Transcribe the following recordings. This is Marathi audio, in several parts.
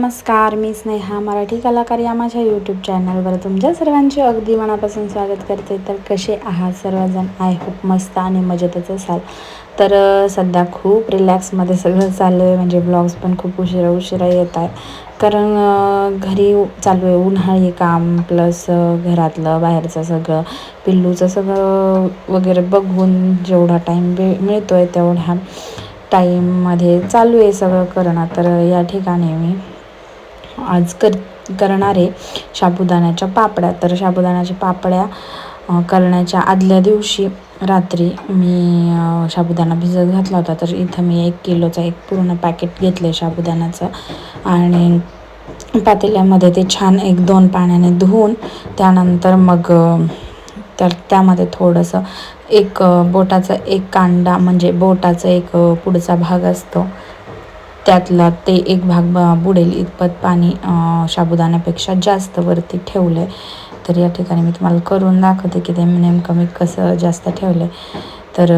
नमस्कार मी स्नेहा मराठी कलाकार या माझ्या यूट्यूब चॅनलवर तुमच्या सर्वांचे अगदी मनापासून स्वागत करते. तर कसे आहात सर्वजण? आय होप मस्त आणि मजेतच असाल. तर सध्या खूप रिलॅक्समध्ये सगळं चालू आहे म्हणजे ब्लॉग्स पण खूप उशिरा उशिरा येत आहे कारण घरी चालू आहे उन्हाळी काम प्लस घरातलं बाहेरचं सगळं. पिल्लूचं सगळं वगैरे बघून जेवढा टाईम मिळतो आहे तेवढा टाईममध्ये चालू आहे सगळं करणं. तर या ठिकाणी मी आज कर करणारे साबुदाण्याच्या पापड्या. तर साबुदाण्याच्या पापड्या करण्याच्या आदल्या दिवशी रात्री मी साबुदाणा भिजत घातला होता. तर इथं मी एक किलोचा एक पूर्ण पॅकेट घेतलं आहे साबुदाण्याचं आणि पातेल्यामध्ये ते छान एक दोन पाण्याने धुवून त्यानंतर मग तर त्यामध्ये थोडंसं एक बोटाचा एक कांडा म्हणजे बोटाचा एक पुढचा भाग असतो. त्यातला ते एक भाग बुडेल इतपत पाणी साबुदाण्यापेक्षा जास्त वरती ठेवलं आहे तर या ठिकाणी मी तुम्हाला करून दाखवते की ते नेमकं मी कसं जास्त ठेवलं आहे तर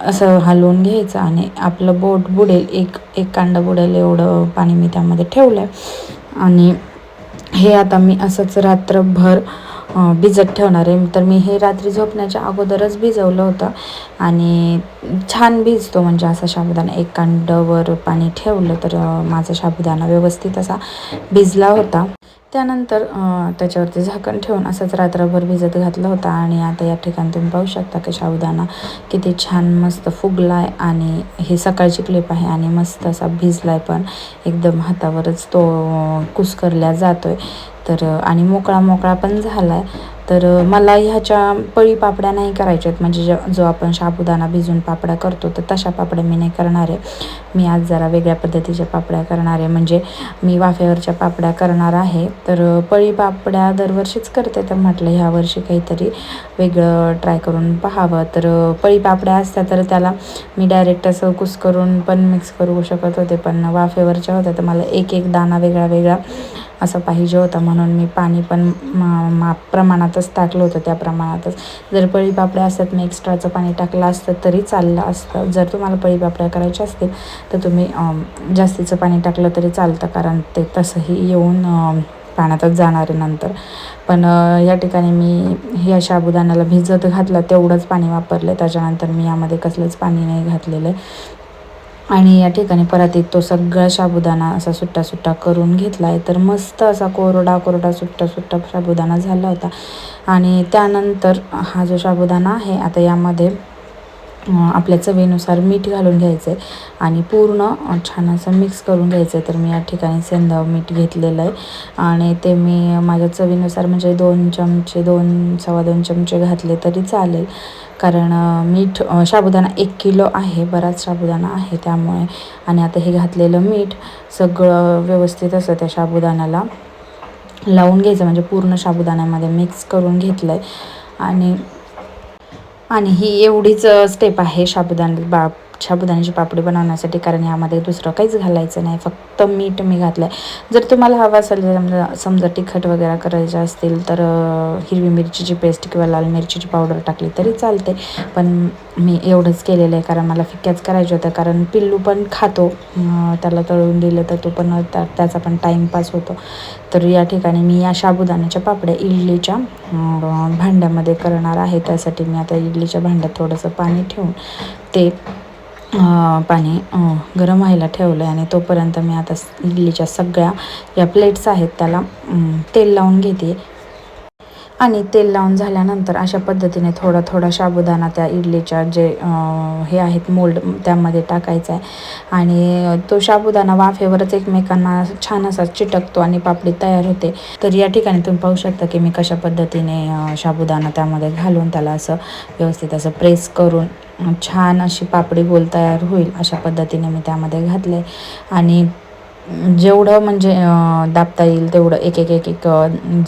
असं हलवून घ्यायचं आणि आपलं बोट बुडेल एक एक कांडा बुडेल एवढं पाणी मी त्यामध्ये ठेवलं आहे आणि हे आता मी असंच रात्रभर भिजत ठेवणार आहे. तर मी हे रात्री झोपण्याच्या अगोदरच भिजवलं होतं. आणि छान भिजतो म्हणजे असा साबुदाणा. एक कांडवर पाणी ठेवलं तर माझा साबुदाणा व्यवस्थित असा भिजला होता. त्यानंतर त्याच्यावरती झाकण ठेवून असंच रात्रभर भिजत घातलं होतं. आणि आता या ठिकाणी तुम्ही पाहू शकता की साबुदाणा किती छान मस्त फुगला आहे आणि हे सकाळची क्लिप आहे आणि मस्त असा भिजला आहे पण. एकदम हातावरच तो कुस्करल्या जातो आहे तर आणि मोकळा मोकळा पण झाला आहे तर मला ह्याच्या पळी पापड्या नाही करायच्या आहेत म्हणजे जो आपण साबुदाणा भिजून पापड्या करतो तर तशा पापड्या मी नाही करणार आहे. मी आज जरा वेगळ्या पद्धतीच्या पापड्या करणार आहे. म्हणजे मी वाफेवरच्या पापड्या करणार आहे. तर पळी पापड्या दरवर्षीच करते तर म्हटलं ह्या वर्षी काहीतरी वेगळं ट्राय करून पाहावं. तर पळी पापड्या असत्या तर त्याला मी डायरेक्ट असं कुस करून पण मिक्स करू शकत होते. पण वाफेवरच्या होत्या तर मला एक एक दाणा वेगळा वेगळा असं पाहिजे होतं म्हणून मी पाणी पण मा प्रमाणातच टाकलं होतं त्या प्रमाणातच. जर पळीपापड्या असतात मी एक्स्ट्राचं पाणी टाकलं असतं तरी चाललं असतं. जर तुम्हाला पळीपापड्या करायच्या असतील तर तुम्ही जास्तीचं पाणी टाकलं तरी चालतं कारण ते तसंही येऊन पाण्यातच जाणार आहे नंतर. पण या ठिकाणी मी ह्या साबुदाण्याला भिजत घातलं तेवढंच पाणी वापरलं. त्याच्यानंतर मी यामध्ये कसलंच पाणी नाही घातलेलं आहे. आणि या ठिकाणी परत तो सगळा साबुदाणा असा सुट्टा सुट्टा करून घेतला आहे तर मस्त असा कोरडा कोरडा सुट्टा सुट्टा साबुदाणा झाला होता. आणि त्यानंतर हा जो साबुदाणा आहे आता यामध्ये आपल्या चवीनुसार मीठ घालून घ्यायचं आहे आणि पूर्ण छान असं मिक्स करून घ्यायचं आहे तर मी या ठिकाणी सेंधा मीठ घेतलेलं आहे. आणि ते मी माझ्या चवीनुसार म्हणजे दोन चमचे दोन सव्वा दोन चमचे घातले तरी चालेल. कारण मीठ साबुदाणा एक किलो आहे बराच साबुदाणा आहे त्यामुळे. आणि आता हे घातलेलं मीठ सगळं व्यवस्थित असं त्या साबुदाण्याला लावून घ्यायचं. म्हणजे पूर्ण साबुदाण्यामध्ये मिक्स करून घेतलं आहे आणि आणि ही एवढीच स्टेप आहे साबुदाणा बाब साबुदाण्याची पापडी बनवण्यासाठी कारण यामध्ये दुसरं काहीच घालायचं नाही फक्त मीठ मी घातलं आहे जर तुम्हाला हवं असेल समजा समजा तिखट वगैरे करायचं असतील तर हिरवी मिरचीची पेस्ट किंवा लाल मिरचीची पावडर टाकली तरी चालते पण मी एवढंच केलेलं आहे कारण मला फिक्क्याच करायचं होतं कारण पिल्लू पण खातो. त्याला तळून दिलं तर तो पण त्याचा पण टाईमपास होतो. तर या ठिकाणी मी या साबुदाण्याच्या पापड्या इडलीच्या भांड्यामध्ये करणार आहे. त्यासाठी मी आता इडलीच्या भांड्यात थोडंसं पाणी ठेवून ते पाणी गरम व्हायला ठेवलं आहे आणि तोपर्यंत मी आता इडलीच्या सगळ्या या प्लेट्स आहेत त्याला तेल लावून घेते. आणि तेल लावून झाल्यानंतर अशा पद्धतीने थोडा थोडा साबुदाणा त्या इडलीच्या जे हे आहेत मोल्ड त्यामध्ये टाकायचा आहे. आणि तो साबुदाणा वाफेवरच एकमेकांना छान असा चिटकतो आणि पापडी तयार होते. तर या ठिकाणी तुम्ही पाहू शकता की मी कशा पद्धतीने साबुदाणा त्यामध्ये घालून त्याला असं व्यवस्थित असं प्रेस करून छान अशी पापडी गोल तयार होईल अशा पद्धतीने मी त्यामध्ये घातले. आणि जेवढं म्हणजे दाबता येईल तेवढं एक एक एक एक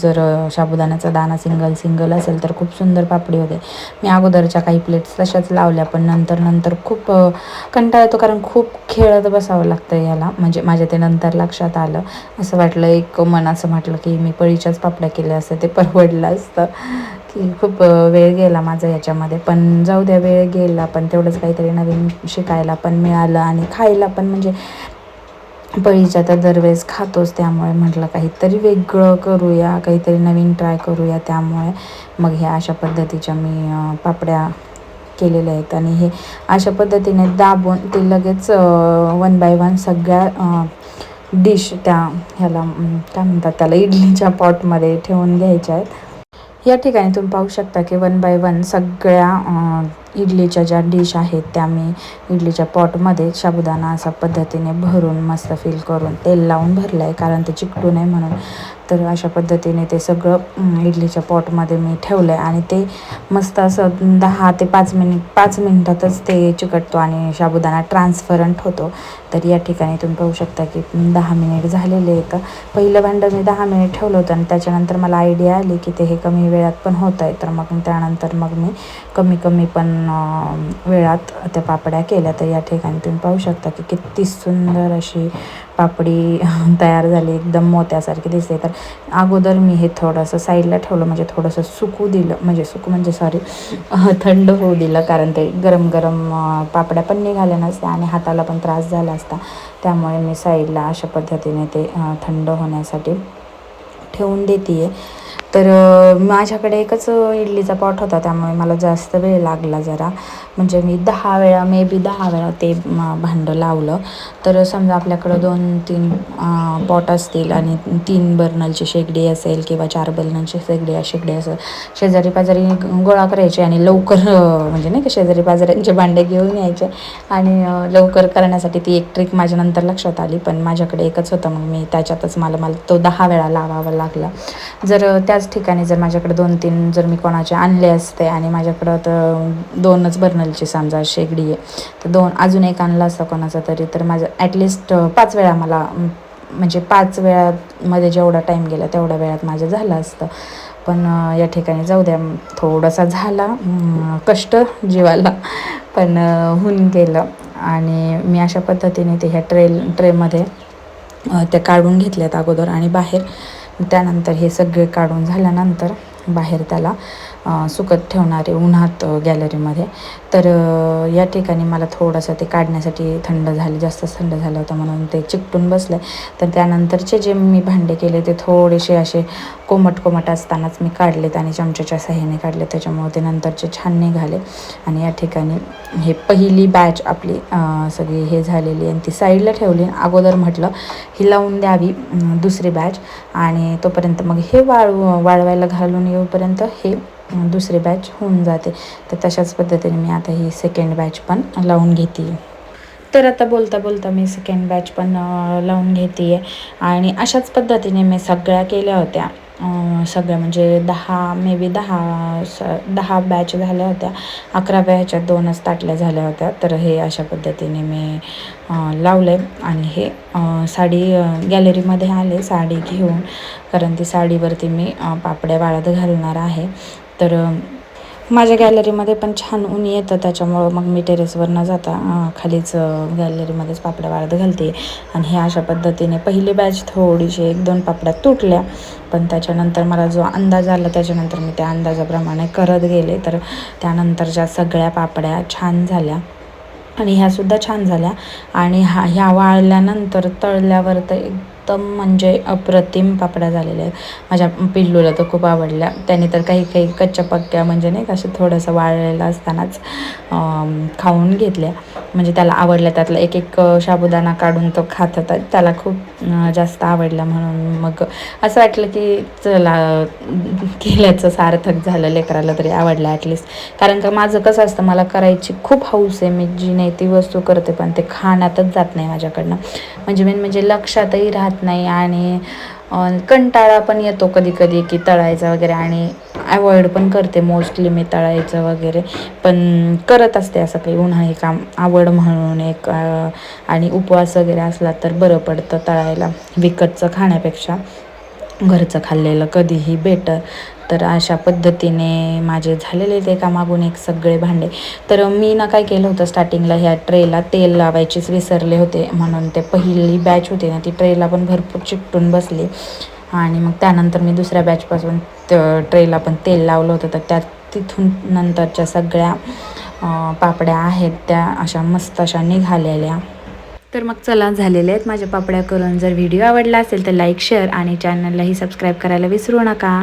जर साबुदाण्याचा दाणा सिंगल सिंगल असेल तर खूप सुंदर पापडी होते. मी अगोदरच्या काही प्लेट्स तशाच लावल्या पण नंतर नंतर खूप कंटाळा येतो कारण खूप खेळत बसावं लागतं याला. म्हणजे माझ्या ते नंतर लक्षात आलं. असं वाटलं एक मन असं म्हटलं की मी पळीच्याच पापड्या केल्या असतं ते परवडलं असतं. की खूप वेळ गेला माझा याच्यामध्ये. पण जाऊ द्या वेळ गेला पण तेवढंच काहीतरी नवीन शिकायला पण मिळालं आणि खायला पण म्हणजे पळीच्या तर दरवेळेस खातोच त्यामुळे म्हटलं काहीतरी वेगळं करूया काहीतरी नवीन ट्राय करूया त्यामुळे. मग ह्या अशा पद्धतीच्या मी पापड्या केलेल्या आहेत आणि हे अशा पद्धतीने दाबून ते लगेच वन बाय वन सगळ्या डिश त्या ह्याला काय म्हणतात त्याला इडलीच्या पॉटमध्ये ठेवून घ्यायच्या आहेत. या ठिकाणी तुम्ही पाहू शकता की वन बाय वन सगळ्या इडलीच्या ज्या डिश आहेत त्या मी इडलीच्या पॉटमध्ये साबुदाणा असा पद्धतीने भरून मस्त फिल करून तेल लावून भरलं आहे कारण ते चिकटू नये म्हणून. तर अशा पद्धतीने ते सगळं इडलीच्या पॉटमध्ये मी ठेवलं आहे आणि ते मस्त असं दहा ते पाच मिनिट पाच मिनिटातच ते चिकटतो आणि साबुदाणा ट्रान्सफरंट होतो. तर या ठिकाणी तुम्ही पाहू शकता की दहा मिनिट झालेले आहेत. पहिलं भांडं मी दहा मिनिट ठेवलं होतं आणि त्याच्यानंतर मला आयडिया आली की ते हे कमी वेळात पण होत आहे तर मग त्यानंतर मग मी कमी कमी पण वेळात त्या पापड्या केल्या तर या ठिकाणी तुम्ही पाहू शकता की किती सुंदर अशी पापडी तयार झाली एकदम मोत्यासारखी दिसते. तर अगोदर मी हे थोडंसं साईडला ठेवलं म्हणजे थोडंसं सुकू दिलं म्हणजे सुकू म्हणजे सॉरी थंड होऊ दिलं कारण ते गरम गरम पापड्या पण निघाल्या नसत्या आणि हाताला पण त्रास झाला असता. त्यामुळे मी साईडला अशा पद्धतीने ते थंड होण्यासाठी ठेवून देते आहे तर माझ्याकडे एकच इडलीचा पॉट होता त्यामुळे मला जास्त वेळ लागला जरा. म्हणजे मी दहा वेळा मे बी दहा वेळा ते भांडं लावलं. तर समजा आपल्याकडं दोन तीन पॉट असतील आणि तीन बर्नलची शेगडी असेल किंवा चार बर्नलची शेगडी शेगडी असेल शेजारी पाजारी गोळा करायचे आणि लवकर म्हणजे नाही का शेजारी पाजाऱ्यांचे भांडे घेऊन यायचे. आणि लवकर करण्यासाठी ती एक ट्रिक माझ्या नंतर लक्षात आली पण माझ्याकडे एकच होतं मग मी त्याच्यातच मला मला तो दहा वेळा लावावा लागला. जर त्याच ठिकाणी जर माझ्याकडे दोन तीन जर मी कोणाचे आणले असते आणि माझ्याकडं तर दोनच बर्नलची समजा शेगडी आहे तर दोन अजून एक आणला असता कोणाचा तरी तर माझं ॲटलिस्ट पाच वेळा मला म्हणजे पाच वेळामध्ये जेवढा टाईम गेला तेवढ्या वेळात माझं झालं असतं. पण या ठिकाणी जाऊ द्या थोडासा झाला कष्ट जीवाला पण होऊन गेलं. आणि मी अशा पद्धतीने ते ह्या ट्रेल ट्रेमध्ये त्या काढून घेतल्यात अगोदर आणि बाहेर. त्यानंतर हे सगळे काढून झाल्यानंतर बाहेर त्याला सुकत ठेवणारे उन्हात गॅलरीमध्ये तर या ठिकाणी मला थोडंसं ते काढण्यासाठी थंड झाले जास्तच थंड झालं होतं म्हणून ते चिकटून बसलं. तर त्यानंतरचे जे मी भांडे केले ते थोडेसे असे कोमट कोमट असतानाच मी काढलेत आणि चमच्याच्या साह्याने काढले त्याच्यामुळे ते नंतरचे छान निघाले. आणि या ठिकाणी हे पहिली बॅच आपली सगळी हे झालेली आणि ती साईडला ठेवली. अगोदर म्हटलं ही लावून द्यावी दुसरी बॅच आणि तोपर्यंत मग हे वाळू वाळवायला घालून येऊपर्यंत हे दुसरी बॅच होऊन जाते. तर तशाच पद्धतीने मी आता ही सेकंड बॅच पण लावून घेते तर आता बोलता बोलता मी सेकंड बॅच पण लावून घेते आहे आणि अशाच पद्धतीने मी सगळ्या केल्या होत्या. सगळ्या म्हणजे दहा मे बी दहा स दहा बॅच झाल्या होत्या. अकरा ह्याच्यात दोनच ताटल्या झाल्या होत्या. तर हे अशा पद्धतीने मी लावले आणि हे साडी गॅलरीमध्ये आले साडी घेऊन. कारण ती साडीवरती मी पापड्या वाळत घालणार आहे. तर माझ्या गॅलरीमध्ये पण छान ऊन येतं त्याच्यामुळं मग मी टेरेसवर न जाता खालीच गॅलरीमध्येच पापड्या वाळत घालते. आणि हे अशा पद्धतीने पहिली बॅच थोडीशी एक दोन पापड्या तुटल्या पण त्याच्यानंतर मला जो अंदाज आला त्याच्यानंतर मी त्या अंदाजाप्रमाणे करत गेले. तर त्यानंतरच्या सगळ्या पापड्या छान झाल्या. आणि ह्यासुद्धा छान झाल्या. आणि हा ह्या वाळल्यानंतर तळल्यावर तर एकदम म्हणजे अप्रतिम पापड्या झालेल्या आहेत. माझ्या पिल्लूला तर खूप आवडल्या. त्याने तर काही काही कच्च्या पक्क्या म्हणजे नाही का असं थोडंसं वाळलेलं असतानाच खाऊन घेतल्या. म्हणजे त्याला आवडल्या त्यातला एक एक साबुदाणा काढून तो खात होता. त्याला खूप जास्त आवडला म्हणून मग असं वाटलं की चला केल्याचं सार्थक झालं लेकराला तरी आवडलं ॲटलिस्ट कारण का माझं कसं असतं मला करायची खूप हौस आहे. मी जी नाही ती वस्तू करते पण ते खाण्यातच जात नाही माझ्याकडनं. म्हणजे मेन म्हणजे लक्षातही राहत नाही आणि कंटाळा पण येतो कधी कधी की तळायचा वगैरे आणि अवॉइड पण करते मोस्टली मी तळायचं वगैरे. पण करत असते असं काही उन्हाळी काम आवड म्हणून एक आणि उपवास वगैरे असला तर बरं पडतं तळायला. विकतचं खाण्यापेक्षा घरचं खाल्लेलं कधीही बेटर तर अशा पद्धतीने माझे झालेले ते कामागून एक सगळे भांडे. तर मी ना काय केलं होतं स्टार्टिंगला ह्या ट्रेला तेल लावायचीच विसरले होते. म्हणून ते पहिली बॅच होती ना ती ट्रेला पण भरपूर चिकटून बसली. आणि मग त्यानंतर मी दुसऱ्या बॅचपासून ट्रेला पण तेल लावलं होतं. तर त्या तिथून नंतरच्या सगळ्या पापड्या आहेत त्या अशा मस्त अशा निघालेल्या. तर मग चला झालेले आहेत माझ्या पापड्या करून. जर व्हिडिओ आवडला असेल तर लाईक शेअर आणि चॅनललाही सबस्क्राईब करायला विसरू नका.